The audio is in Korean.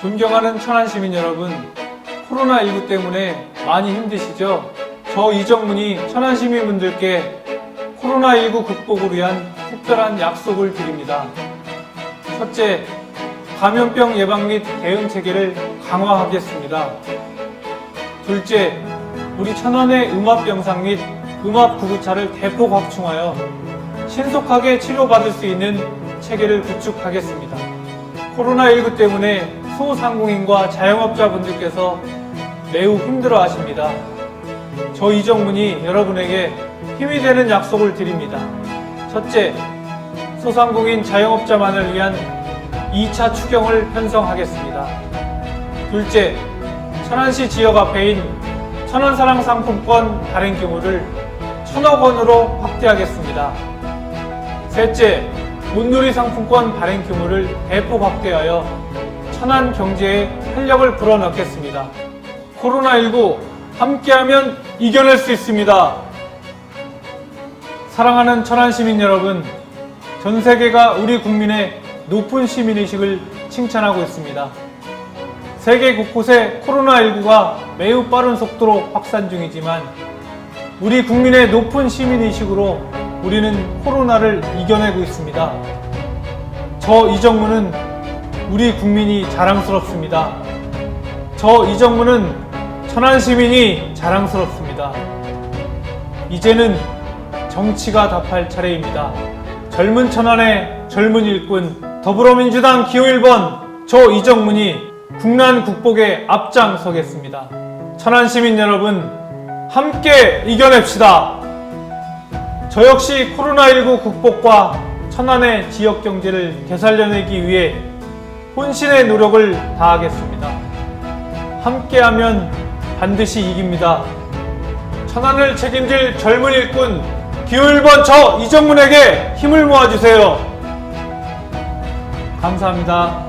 존경하는 천안 시민 여러분, 코로나19 때문에 많이 힘드시죠? 저 이정문이 천안 시민분들께 코로나19 극복을 위한 특별한 약속을 드립니다. 첫째, 감염병 예방 및 대응 체계를 강화하겠습니다. 둘째, 우리 천안의 음압병상 및 음압 구급차를 대폭 확충하여 신속하게 치료받을 수 있는 체계를 구축하겠습니다. 코로나19 때문에 소상공인과 자영업자분들께서 매우 힘들어 하십니다. 저 이정문이 여러분에게 힘이 되는 약속을 드립니다. 첫째, 소상공인 자영업자만을 위한 2차 추경을 편성하겠습니다. 둘째, 천안시 지역 앞에 인 천안사랑 상품권 발행 규모를 천억 원으로 확대하겠습니다. 셋째, 문누리 상품권 발행 규모를 대폭 확대하여 천안 경제에 활력을 불어넣겠습니다. 코로나19 함께하면 이겨낼 수 있습니다. 사랑하는 천안 시민 여러분, 전 세계가 우리 국민의 높은 시민의식을 칭찬하고 있습니다. 세계 곳곳에 코로나19가 매우 빠른 속도로 확산 중이지만 우리 국민의 높은 시민의식으로 우리는 코로나를 이겨내고 있습니다. 저 이정무는 우리 국민이 자랑스럽습니다. 저 이정무는 천안 시민이 자랑스럽습니다. 이제는 정치가 답할 차례입니다. 젊은 천안의 젊은 일꾼 더불어민주당 기호 1번 저 이정문이 국난 극복에 앞장서겠습니다. 천안 시민 여러분 함께 이겨냅시다. 저 역시 코로나19 극복과 천안의 지역 경제를 되살려내기 위해 혼신의 노력을 다하겠습니다. 함께하면 반드시 이깁니다. 천안을 책임질 젊은 일꾼 기호 1번 저 이정문에게 힘을 모아주세요. 감사합니다.